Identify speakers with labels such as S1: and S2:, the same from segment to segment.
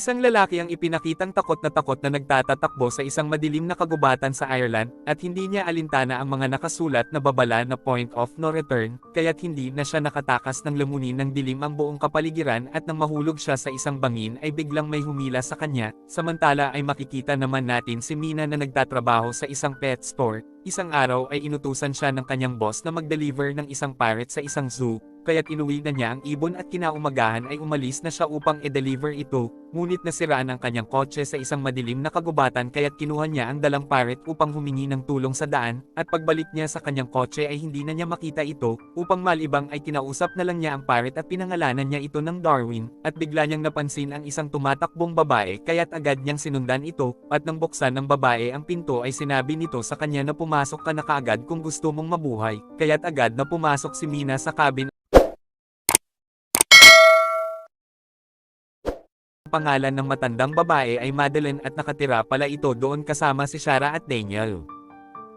S1: Isang lalaki ang ipinakitang takot na takot na nagtatatakbo sa isang madilim na kagubatan sa Ireland, at hindi niya alintana ang mga nakasulat na babala na point of no return, kaya't hindi na siya nakatakas ng lamunin ng dilim ang buong kapaligiran at nang mahulog siya sa isang bangin ay biglang may humila sa kanya, samantala ay makikita naman natin si Mina na nagtatrabaho sa isang pet store, isang araw ay inutusan siya ng kanyang boss na mag-deliver ng isang parrot sa isang zoo, kaya't inuwi na niya ang ibon at kinaumagahan ay umalis na siya upang i-deliver ito, ngunit nasiraan ang kanyang kotse sa isang madilim na kagubatan kaya't kinuha niya ang dalang parrot upang humingi ng tulong sa daan, at pagbalik niya sa kanyang kotse ay hindi na niya makita ito, upang malibang ay kinausap na lang niya ang parrot at pinangalanan niya ito ng Darwin, at bigla niyang napansin ang isang tumatakbong babae kaya't agad niyang sinundan ito, at nang buksan ng babae ang pinto ay sinabi nito sa kanya na pumasok ka na kaagad kung gusto mong mabuhay, kaya't agad na pumasok si Mina sa cabin pangalan ng matandang babae ay Madeline at nakatira pala ito doon kasama si Shara at Daniel.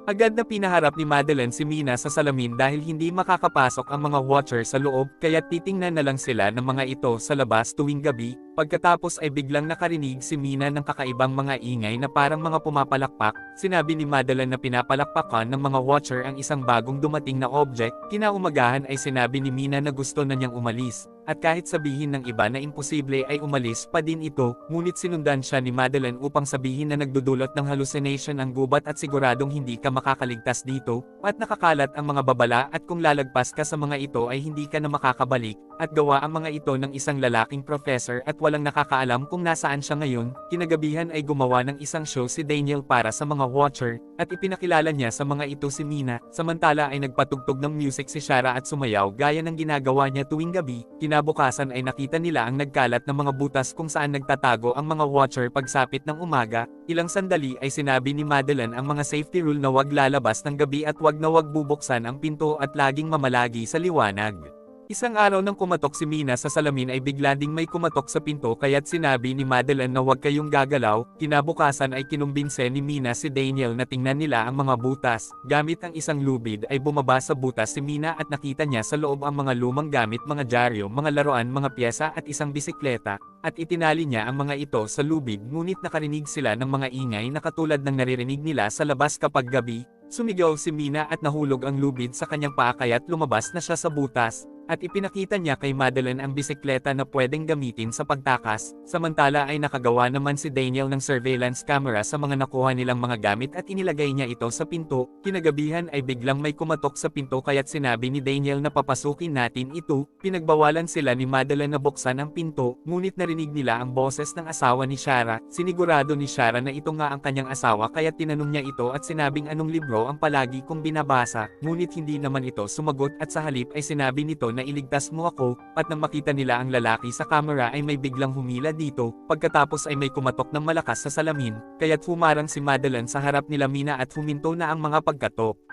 S1: Agad na pinaharap ni Madeline si Mina sa salamin dahil hindi makakapasok ang mga watcher sa loob kaya titingnan na lang sila ng mga ito sa labas tuwing gabi, pagkatapos ay biglang nakarinig si Mina ng kakaibang mga ingay na parang mga pumapalakpak, sinabi ni Madeline na pinapalakpakan ng mga watcher ang isang bagong dumating na object, kinaumagahan ay sinabi ni Mina na gusto na niyang umalis, at kahit sabihin ng iba na imposible ay umalis pa din ito, ngunit sinundan siya ni Madeline upang sabihin na nagdudulot ng hallucination ang gubat at siguradong hindi ka makakaligtas dito, at nakakalat ang mga babala at kung lalagpas ka sa mga ito ay hindi ka na makakabalik, at gawa ang mga ito ng isang lalaking professor at walang nakakaalam kung nasaan siya ngayon, kinagabihan ay gumawa ng isang show si Daniel para sa mga watcher, at ipinakilala niya sa mga ito si Mina, samantala ay nagpatugtog ng music si Shara at sumayaw gaya ng ginagawa niya tuwing gabi, kinabukasan ay nakita nila ang nagkalat ng mga butas kung saan nagtatago ang mga watcher pagsapit ng umaga, ilang sandali ay sinabi ni Madeline ang mga safety rule na wag lalabas ng gabi at wag na wag bubuksan ang pinto at laging mamalagi sa liwanag. Isang araw nang kumatok si Mina sa salamin ay bigla ding may kumatok sa pinto kaya't sinabi ni Madeline na huwag kayong gagalaw, kinabukasan ay kinumbinse ni Mina si Daniel na tingnan nila ang mga butas, gamit ang isang lubid ay bumaba sa butas si Mina at nakita niya sa loob ang mga lumang gamit mga dyaryo, mga laruan, mga pyesa at isang bisikleta, at itinali niya ang mga ito sa lubid ngunit nakarinig sila ng mga ingay na katulad ng naririnig nila sa labas kapag gabi, sumigaw si Mina at nahulog ang lubid sa kanyang paa kaya't lumabas na siya sa butas, at ipinakita niya kay Madeline ang bisikleta na pwedeng gamitin sa pagtakas, samantala ay nakagawa naman si Daniel ng surveillance camera sa mga nakuha nilang mga gamit at inilagay niya ito sa pinto, kinagabihan ay biglang may kumatok sa pinto kaya't sinabi ni Daniel na papasukin natin ito, pinagbawalan sila ni Madeline na buksan ang pinto, ngunit narinig nila ang boses ng asawa ni Shara, sinigurado ni Shara na ito nga ang kanyang asawa kaya tinanong niya ito at sinabing anong libro ang palagi kong binabasa, ngunit hindi naman ito sumagot at sa halip ay sinabi nito na iligtas mo ako, at nang makita nila ang lalaki sa camera ay may biglang humila dito, pagkatapos ay may kumatok ng malakas sa salamin, kaya't humarang si Madeline sa harap nila Mina at huminto na ang mga pagkatok.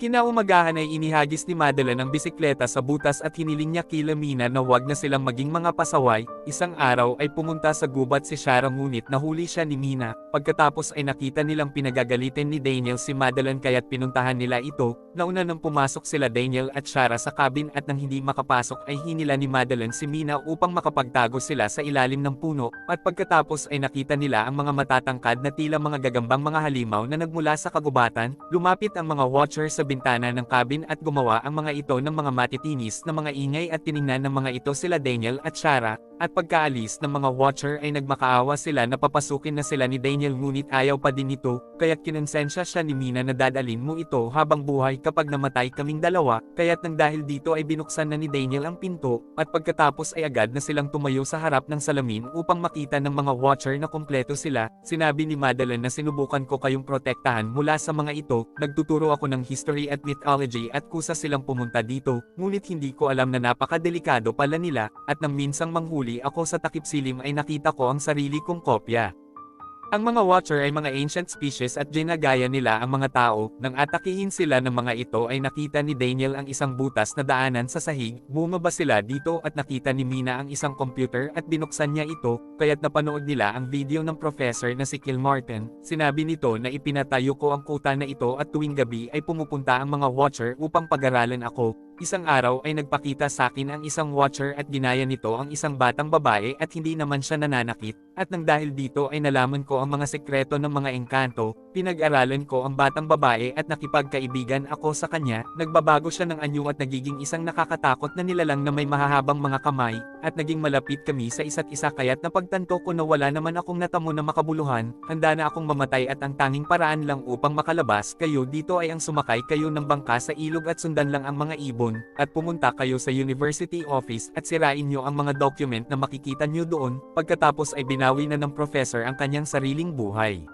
S1: Kinaumagahan ay inihagis ni Madeline ang bisikleta sa butas at hiniling niya kila Mina na wag na silang maging mga pasaway, isang araw ay pumunta sa gubat si Shara ngunit nahuli siya ni Mina, pagkatapos ay nakita nilang pinagagalitin ni Daniel si Madeline kaya't pinuntahan nila ito, nauna nang pumasok sila Daniel at Shara sa cabin at nang hindi makapasok ay hinila ni Madeline si Mina upang makapagtago sila sa ilalim ng puno, at pagkatapos ay nakita nila ang mga matatangkad na tila mga gagambang mga halimaw na nagmula sa kagubatan, lumapit ang mga watcher sa bintana ng cabin at gumawa ang mga ito ng mga matitinis na mga ingay at tiningnan ng mga ito sila Daniel at Shara, at pagkaalis ng mga watcher ay nagmakaawa sila na papasukin na sila ni Daniel ngunit ayaw pa din ito, kaya't kinonsensya siya ni Mina na dadalin mo ito habang buhay kapag namatay kaming dalawa, kaya't nang dahil dito ay binuksan na ni Daniel ang pinto, at pagkatapos ay agad na silang tumayo sa harap ng salamin upang makita ng mga watcher na kumpleto sila, sinabi ni Madeline na sinubukan ko kayong protektahan mula sa mga ito, nagtuturo ako ng history at mythology at kusa silang pumunta dito, ngunit hindi ko alam na napakadelikado pala nila, at nang minsang manghuli ako sa takip silim ay nakita ko ang sarili kong kopya. Ang mga watcher ay mga ancient species at ginagaya nila ang mga tao, nang atakihin sila ng mga ito ay nakita ni Daniel ang isang butas na daanan sa sahig, bumaba sila dito at nakita ni Mina ang isang computer at binuksan niya ito, kaya't napanood nila ang video ng professor na si Kilmartin, sinabi nito na ipinatayo ko ang kuta na ito at tuwing gabi ay pumupunta ang mga watcher upang pag-aralan ako, Isang araw ay nagpakita sa akin ang isang watcher at ginaya nito ang isang batang babae at hindi naman siya nananakit, at nang dahil dito ay nalaman ko ang mga sekreto ng mga engkanto, pinag-aralan ko ang batang babae at nakipagkaibigan ako sa kanya, nagbabago siya ng anyo at nagiging isang nakakatakot na nilalang na may mahahabang mga kamay, at naging malapit kami sa isa't isa kaya't napagtanto ko na wala naman akong natamo na makabuluhan, handa na akong mamatay at ang tanging paraan lang upang makalabas kayo dito ay ang sumakay kayo ng bangka sa ilog at sundan lang ang mga ibon, at pumunta kayo sa university office at sirain nyo ang mga document na makikita nyo doon, pagkatapos ay binawi na ng professor ang kanyang sariling buhay.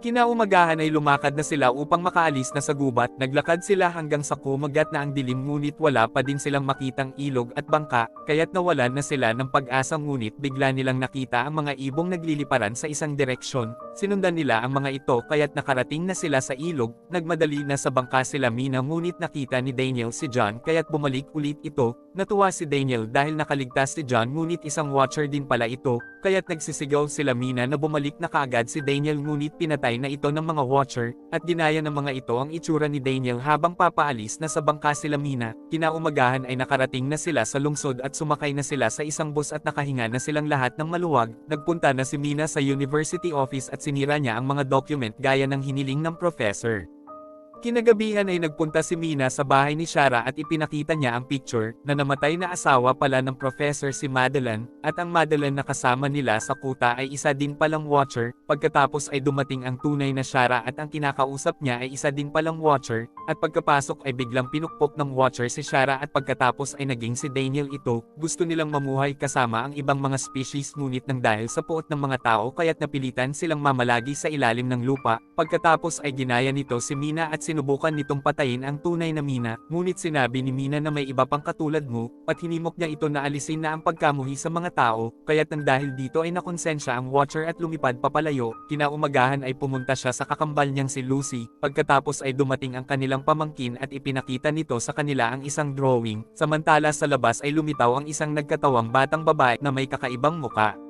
S1: Kinaumagahan ay lumakad na sila upang makaalis na sa gubat, naglakad sila hanggang sa kumagat na ang dilim ngunit wala pa din silang makitang ilog at bangka, kaya't nawalan na sila ng pag-asa ngunit bigla nilang nakita ang mga ibong nagliliparan sa isang direksyon, sinundan nila ang mga ito kaya't nakarating na sila sa ilog, nagmadali na sa bangka sila Mina ngunit nakita ni Daniel si John kaya't bumalik ulit ito, natuwa si Daniel dahil nakaligtas si John ngunit isang watcher din pala ito, kaya't nagsisigaw sila Mina na bumalik na kaagad si Daniel ngunit pinatay na ito ng mga watcher, at dinaya ng mga ito ang itsura ni Daniel habang papaalis na sa bangka sila Mina, kinaumagahan ay nakarating na sila sa lungsod at sumakay na sila sa isang bus at nakahinga na silang lahat ng maluwag, nagpunta na si Mina sa university office at sinira niya ang mga document gaya ng hiniling ng professor. Kinagabihan ay nagpunta si Mina sa bahay ni Shara at ipinakita niya ang picture na namatay na asawa pala ng professor si Madeline, at ang Madeline na kasama nila sa kuta ay isa din palang watcher, pagkatapos ay dumating ang tunay na Shara at ang kinakausap niya ay isa din palang watcher, at pagkapasok ay biglang pinukpok ng watcher si Shara at pagkatapos ay naging si Daniel ito, gusto nilang mamuhay kasama ang ibang mga species ngunit nang dahil sa puot ng mga tao kaya't napilitan silang mamalagi sa ilalim ng lupa, pagkatapos ay ginaya nito si Mina at sinubukan nitong patayin ang tunay na Mina, ngunit sinabi ni Mina na may iba pang katulad mo, at hinimok niya ito na alisin na ang pagkamuhi sa mga tao, kaya't nang dahil dito ay nakonsensya ang watcher at lumipad papalayo, kinaumagahan ay pumunta siya sa kakambal niyang si Lucy, pagkatapos ay dumating ang kanilang pamangkin at ipinakita nito sa kanila ang isang drawing, samantala sa labas ay lumitaw ang isang nagkatawang batang babae na may kakaibang muka.